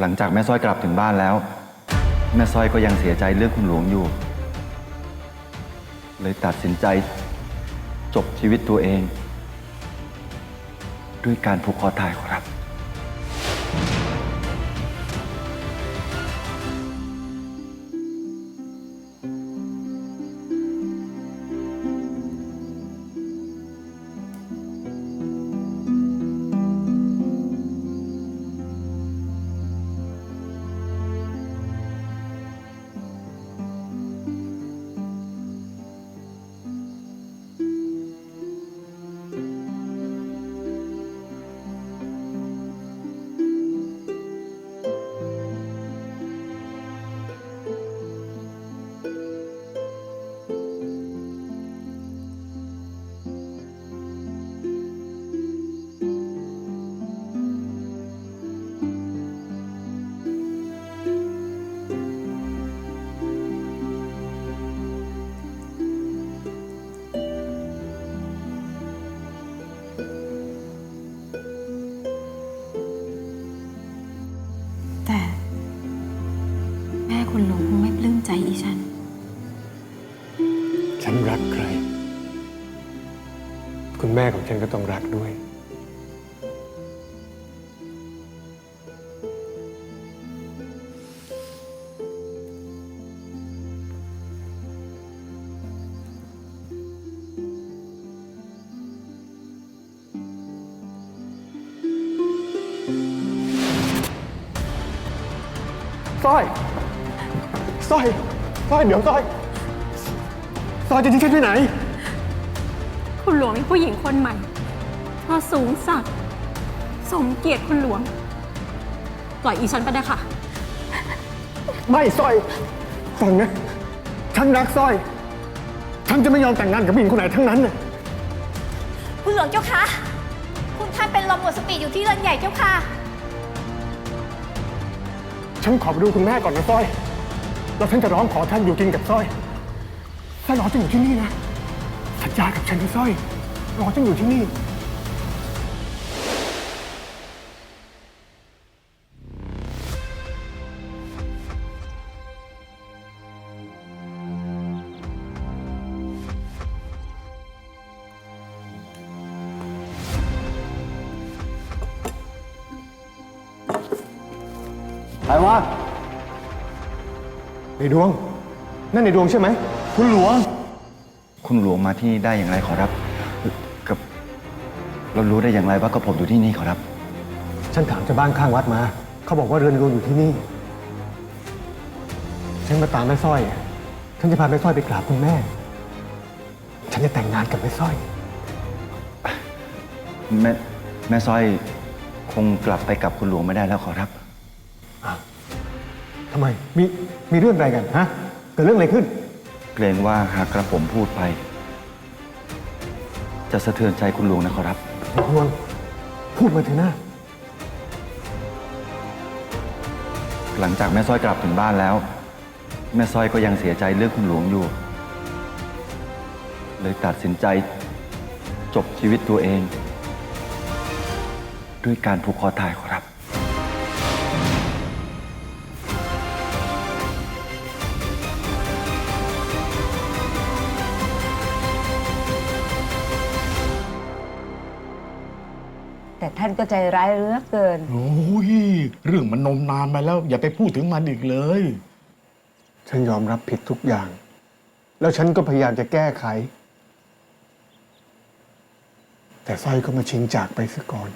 หลังจากแม่สร้อยกลับถึงบ้านแล้ว แม่สร้อยก็ยังเสียใจเรื่องคุณหลวงอยู่ เลยตัดสินใจจบชีวิตตัวเอง ด้วยการผูกคอตายครับ คุณหลวงคงไม่ปลื้มใจดิฉัน ฉันรักใคร คุณแม่ของฉันก็ต้องรักด้วย สร้อย สร้อยสร้อยเดี๋ยวสร้อยสร้อยจะทิ้งฉันที่ไหน คุณหลวงมีผู้หญิงคนใหม่พอสูงสักดิ์สมเกียรติคุณหลวง ปล่อยอีฉันไปได้ค่ะ ไม่สร้อยฟังนะ ฉันรักสร้อย ฉันจะไม่ยอมแต่งงานกับผู้หญิงคนไหนทั้งนั้นน่ะคุณหลวงเจ้าคะ คุณท่านเป็นลมหมดสติอยู่ที่เรือนใหญ่เจ้าค่ะ ฉันขอไปดูคุณแม่ก่อนนะสร้อย แล้วฉันจะร้องขอท่านอยู่กินกับสร้อยสร้อยรอฉันอยู่ที่นี่นะ สัญญากับฉันนะสร้อย รอฉันอยู่ที่นี่ใครวะ ในดวง นั่นในดวงใช่ไหม คุณหลวง คุณหลวงมาที่นี่ได้อย่างไรขอรับ กับ เรารู้ได้อย่างไรว่าก็ผมอยู่ที่นี่ขอรับ ฉันถามชาวบ้านข้างวัดมา เขาบอกว่าเรือนดวงอยู่ที่นี่ ฉันมาตามแม่สร้อย ฉันจะพาแม่สร้อยไปกราบคุณแม่ ฉันจะแต่งงานกับแม่สร้อย แม่แม่สร้อยคงกลับไปกับคุณหลวงไม่ได้แล้วขอรับ ทำไม มีมีเรื่องอะไรกันฮะ เกิดเรื่องอะไรขึ้น เกรงว่าหากกระผมพูดไป จะสะเทือนใจคุณหลวงนะขอรับดวงพูดมาเถอะหน้าหลังจากแม่สร้อยกลับถึงบ้านแล้ว แม่สร้อยก็ยังเสียใจเรื่องคุณหลวงอยู่ เลยตัดสินใจจบชีวิตตัวเอง ด้วยการผูกคอตายขอรับ แต่ท่านก็ใจร้ายเหลือเกิน โอ้ยเรื่องมันนมนานมาแล้ว อย่าไปพูดถึงมันอีกเลย ฉันยอมรับผิดทุกอย่าง แล้วฉันก็พยายามจะแก้ไข แต่สร้อยก็มาชิงจากไปซะก่อน